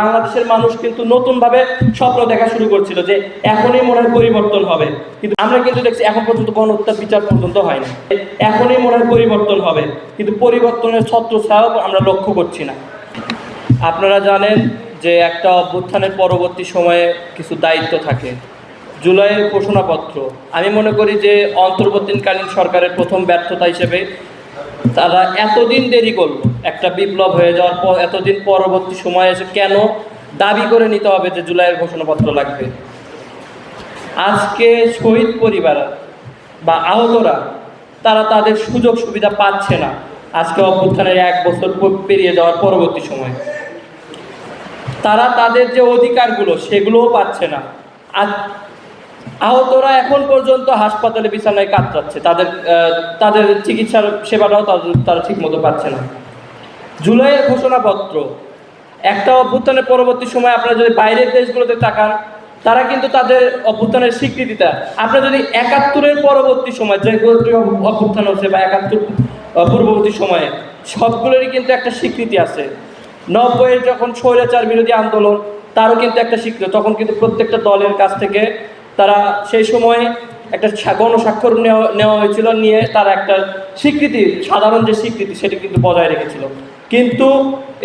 বাংলাদেশের মানুষ কিন্তু নতুনভাবে স্বপ্ন দেখা শুরু করছিল যে এখনই মনে হয় পরিবর্তন হবে। কিন্তু আমরা কিন্তু দেখছি এখন পর্যন্ত গণহত্যার বিচার পর্যন্ত হয়নি এখনই মনে হয় পরিবর্তন হবে, কিন্তু পরিবর্তনের ছত্র আমরা লক্ষ্য করছি না। আপনারা জানেন যে একটা অভ্যুত্থানের পরবর্তী সময়ে কিছু দায়িত্ব থাকে। জুলাইয়ের ঘোষণাপত্র। আমি মনে করি যে অন্তর্বর্তীকালীন সরকারের প্রথম ব্যর্থতা হিসেবে তারা এতদিন দেরি করল। একটা বিপ্লব হয়ে যাওয়ার পর, এতদিন পরবর্তী সময়ে এসে কেন দাবি করে নিতে হবে যে জুলাইয়ের ঘোষণাপত্র লাগবে? আজকে শহীদ পরিবার বা আহতরা, তারা তাদের সুযোগ সুবিধা পাচ্ছে না। আজকে অভ্যুত্থানের এক বছর পেরিয়ে যাওয়ার পরবর্তী সময়। তারা তাদের যে অধিকারগুলো, সেগুলোও পাচ্ছে না। আহতরা এখন পর্যন্ত হাসপাতালে বিছানায় কাতরাচ্ছে। তাদের তাদের চিকিৎসার সেবাটাও তারা ঠিকমতো পাচ্ছে না। জুলাইয়ের ঘোষণাপত্র। একটা অভ্যুত্থানের পরবর্তী সময় আপনারা যদি বাইরের দেশগুলোতে তাকান, তারা কিন্তু তাদের অভ্যুত্থানের স্বীকৃতিটা আপনারা যদি একাত্তরের পরবর্তী সময়, যে অভ্যুত্থান হচ্ছে বা একাত্তর পূর্ববর্তী সময়ে, সবগুলোরই কিন্তু একটা স্বীকৃতি আছে। নব্বইয়ের যখন স্বৈরাচার বিরোধী আন্দোলন, তারও কিন্তু একটা স্বীকৃতি, তখন কিন্তু প্রত্যেকটা দলের কাছ থেকে তারা সেই সময় একটা গণস্বাক্ষর নেওয়া নেওয়া হয়েছিল, নিয়ে তারা একটা স্বীকৃতি, সাধারণ যে স্বীকৃতি, সেটি কিন্তু বজায় রেখেছিল। কিন্তু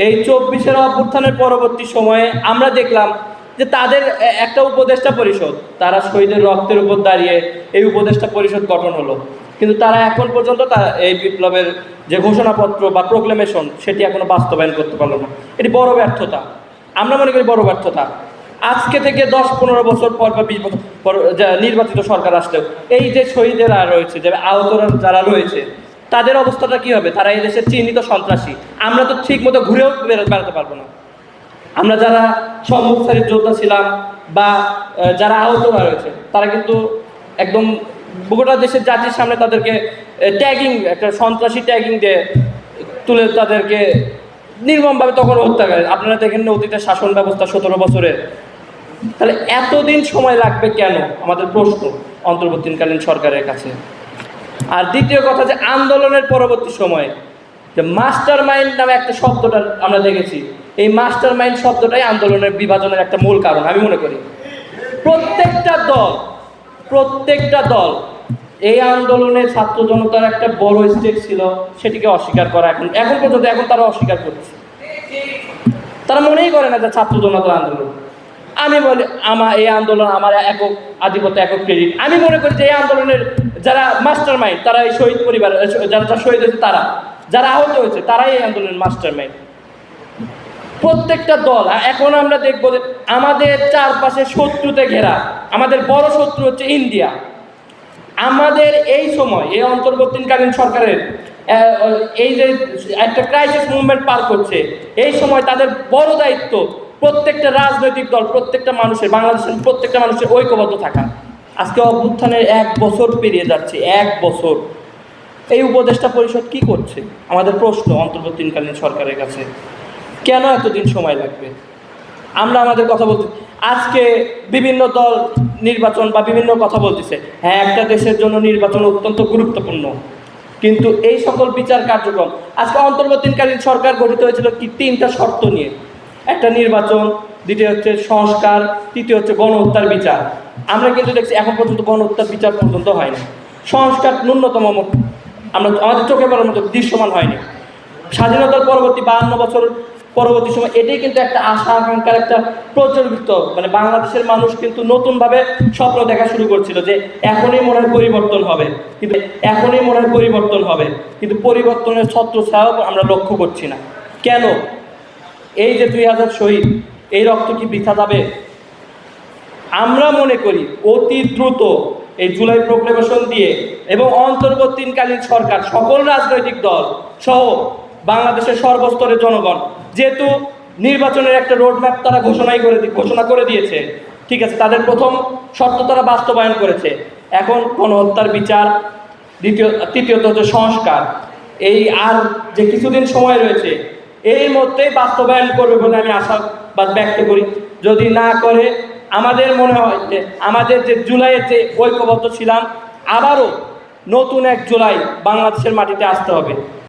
এই চব্বিশের অভ্যুত্থানের পরবর্তী সময়ে আমরা দেখলাম যে তাদের একটা উপদেষ্টা পরিষদ, তারা শহীদের রক্তের উপর দাঁড়িয়ে এই উপদেষ্টা পরিষদ গঠন হলো। কিন্তু তারা এখন পর্যন্ত তারা এই বিপ্লবের যে ঘোষণাপত্র বা প্রোক্লেমেশন সেটি এখনও বাস্তবায়ন করতে পারল না। এটি বড় ব্যর্থতা। আমরা মনে করি বড় ব্যর্থতা। আজকে থেকে দশ পনেরো বছর পর বা বিশ বছর পর নির্বাচিত সরকার আসলেও, এই যে শহীদেরা রয়েছে, যে আহতরা যারা রয়েছে তাদের অবস্থাটা কি হবে? তারা এই দেশের চিহ্নিত সন্ত্রাসী। আমরা তো ঠিক মতো ঘুরেও বেড়াতে পারব না। আমরা যারা সম্মুখসারীর যোদ্ধা ছিলাম বা যারা আহতরা রয়েছে তারা কিন্তু একদম গোটা দেশের জাতির সামনে তাদেরকে ট্যাগিং একটা সন্ত্রাসী ট্যাগিং দিয়ে তুলে তাদেরকে নির্মমভাবে তখন হত্যা করে। আপনারা দেখেন না অতীতের শাসন ব্যবস্থা সতেরো বছরে তাহলে এতদিন সময় লাগবে কেন? আমাদের প্রশ্ন অন্তর্বর্তীকালীন সরকারের কাছে। আর দ্বিতীয় কথা যে আন্দোলনের পরবর্তী সময়ে, যে মাস্টার মাইন্ড নামে একটা শব্দটা আমরা দেখেছি। এই মাস্টার মাইন্ড শব্দটাই আন্দোলনের বিভাজনের একটা মূল কারণ, আমি মনে করি। প্রত্যেকটা দল প্রত্যেকটা দল, এই আন্দোলনে ছাত্র জনতার একটা বড় স্টেক ছিল, সেটিকে অস্বীকার করা এখন এখন পর্যন্ত এখন তারা অস্বীকার করছে। তারা মনেই করে না যে ছাত্র জনতার আন্দোলন। আমি বলি, আমার এই আন্দোলন আমার একক আধিপত্য, একক ক্রেডিট আমি মনে করি যে এই আন্দোলনের যারা মাস্টার মাইন্ড তারা এই শহীদ পরিবার যারা যারা শহীদ হয়েছে তারা, যারা আহত হয়েছে, তারাই এই আন্দোলনের মাস্টার মাইন্ড প্রত্যেকটা দল এখন আমরা দেখব যে আমাদের চারপাশে শত্রুতে ঘেরা, আমাদের বড় শত্রু হচ্ছে ইন্ডিয়া। আমাদের এই সময়, এই অন্তর্বর্তীকালীন সরকারের এই যে একটা ক্রাইসিস মুভমেন্ট পার করছে, এই সময় তাদের বড় দায়িত্ব প্রত্যেকটা রাজনৈতিক দল, প্রত্যেকটা মানুষের, বাংলাদেশের প্রত্যেকটা মানুষের ঐক্যবদ্ধ থাকা। আজকে অভ্যুত্থানের এক বছর পেরিয়ে যাচ্ছে, এক বছর। এই উপদেষ্টা পরিষদ কি করছে? আমাদের প্রশ্ন অন্তর্বর্তীকালীন সরকারের কাছে। কেন এতদিন সময় লাগবে? আমরা আমাদের কথা বলতে, আজকে বিভিন্ন দল নির্বাচন বা বিভিন্ন কথা বলতেছে হ্যাঁ একটা দেশের জন্য নির্বাচন অত্যন্ত গুরুত্বপূর্ণ। কিন্তু এই সকল বিচার কার্যক্রম, আজকে অন্তর্বর্তীকালীন সরকার গঠিত হয়েছিল কি তিনটা শর্ত নিয়ে। একটা নির্বাচন, দ্বিতীয় হচ্ছে সংস্কার, তৃতীয় হচ্ছে গণহত্যার বিচার। আমরা কিন্তু দেখছি এখন পর্যন্ত গণহত্যার বিচার পর্যন্ত হয়নি সংস্কার ন্যূনতম আমরা আমাদের চোখে পড়ার মতো দৃশ্যমান হয়নি। স্বাধীনতার পরবর্তী বাহান্ন বছর পরবর্তী সময় এটাই কিন্তু একটা আশা, আকাঙ্ক্ষার একটা প্রচলিত মানে বাংলাদেশের মানুষ কিন্তু নতুনভাবে স্বপ্ন দেখা শুরু করছিল যে এখনই মনে হয় পরিবর্তন হবে। কিন্তু এখনই মনে হয় পরিবর্তন হবে। কিন্তু পরিবর্তনের ছত্র ছায়াও আমরা লক্ষ্য করছি না। কেন? এই যে দুই হাজার শহীদ, এই রক্ত কি বৃথা যাবে? আমরা মনে করি অতি দ্রুত এই জুলাই প্রোক্লেমেশন দিয়ে এবং অন্তর্বর্তীকালীন সরকার, সকল রাজনৈতিক দল সহ বাংলাদেশের সর্বস্তরের জনগণ, যেহেতু নির্বাচনের একটা রোডম্যাপ তারা ঘোষণাই করে ঘোষণা করে দিয়েছে, ঠিক আছে, তাদের প্রথম শর্ত তারা বাস্তবায়ন করেছে। এখন গণহত্যার বিচার, দ্বিতীয়, তৃতীয়ত হচ্ছে সংস্কার। এই আর যে কিছুদিন সময় রয়েছে এর মধ্যে বাস্তবায়ন করবে বলে আমি আশাবাদ ব্যক্ত করি। যদি না করে, আমাদের মনে হয় যে আমাদের যে জুলাইয়ের যে ঐক্যবদ্ধ ছিলাম, আবারও নতুন এক জুলাই বাংলাদেশের মাটিতে আসতে হবে।